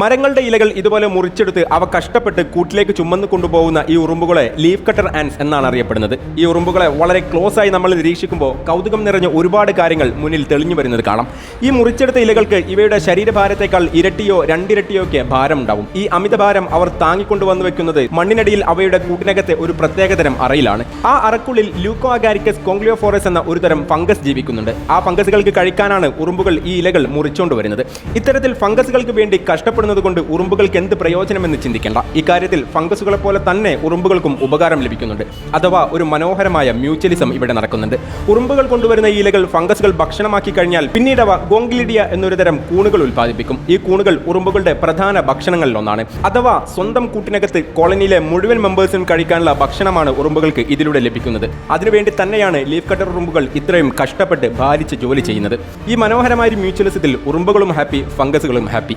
മരങ്ങളുടെ ഇലകൾ ഇതുപോലെ മുറിച്ചെടുത്ത് അവ കഷ്ടപ്പെട്ട് കൂട്ടിലേക്ക് ചുമന്ന് കൊണ്ടുപോകുന്ന ഈ ഉറുമ്പുകളെ ലീഫ് കട്ടർ ആൻസ് എന്നാണ് അറിയപ്പെടുന്നത്. ഈ ഉറുമ്പുകളെ വളരെ ക്ലോസ് ആയി നമ്മൾ നിരീക്ഷിക്കുമ്പോൾ കൗതുകം നിറഞ്ഞ ഒരുപാട് കാര്യങ്ങൾ മുന്നിൽ തെളിഞ്ഞു വരുന്നത് കാണാം. ഈ മുറിച്ചെടുത്ത ഇലകൾക്ക് ഇവയുടെ ശരീരഭാരത്തേക്കാൾ ഇരട്ടിയോ രണ്ടിരട്ടിയോ ഒക്കെ ഭാരം ഉണ്ടാവും ഈ അമിതഭാരം അവർ താങ്ങിക്കൊണ്ടുവന്ന് വെക്കുന്നത് മണ്ണിനടിയിൽ അവയുടെ കൂട്ടിനകത്തെ ഒരു പ്രത്യേകതരം അറയിലാണ്. ആ അറക്കുള്ളിൽ ലൂക്കോ അഗാരിക്കസ് കോംഗ്ലിയോഫോറസ് എന്ന ഒരു തരം ഫംഗസ് ജീവിക്കുന്നുണ്ട്. ആ ഫംഗസുകൾക്ക് കഴിക്കാനാണ് ഉറുമ്പുകൾ ഈ ഇലകൾ മുറിച്ചുകൊണ്ട് വരുന്നത്. ഇത്തരത്തിൽ ഫംഗസുകൾക്ക് വേണ്ടി കഷ്ടപ്പെടുന്നത് കൊണ്ട് ഉറുമ്പുകൾക്ക് എന്ത് പ്രയോജനമെന്ന് ചിന്തിക്കേണ്ട. ഇക്കാര്യത്തിൽ ഫംഗസുകളെ പോലെ തന്നെ ഉറുമ്പുകൾക്കും ഉപകാരം ലഭിക്കുന്നുണ്ട്. അഥവാ ഒരു മനോഹരമായ മ്യൂച്വലിസം ഇവിടെ നടക്കുന്നുണ്ട്. ഉറുമ്പുകൾ കൊണ്ടുവരുന്ന ഇലകൾ ഫംഗസുകൾ ഭക്ഷണമാക്കി കഴിഞ്ഞാൽ പിന്നീട് അവ ഗോംഗ്ലിഡിയ എന്നൊരു തരം കൂണുകൾ ഉൽപ്പാദിപ്പിക്കും. ഈ കൂണുകൾ ഉറുമ്പുകളുടെ പ്രധാന ഭക്ഷണങ്ങളിലൊന്നാണ്. അഥവാ സ്വന്തം കൂട്ടിനകത്ത് കോളനിയിലെ മുഴുവൻ മെമ്പേഴ്സിനും കഴിക്കാനുള്ള ഭക്ഷണമാണ് ഉറുമ്പുകൾക്ക് ഇതിലൂടെ ലഭിക്കുന്നത്. അതിനുവേണ്ടി തന്നെയാണ് ലീഫ് കട്ടർ ഉറുമ്പുകൾ ഇത്രയും കഷ്ടപ്പെട്ട് ഭാരിച്ച് ജോലി ചെയ്യുന്നത്. ഈ മനോഹരമായ മ്യൂച്വലിസത്തിൽ ഉറുമ്പുകളും ഹാപ്പി ഫംഗസുകളും ഹാപ്പി.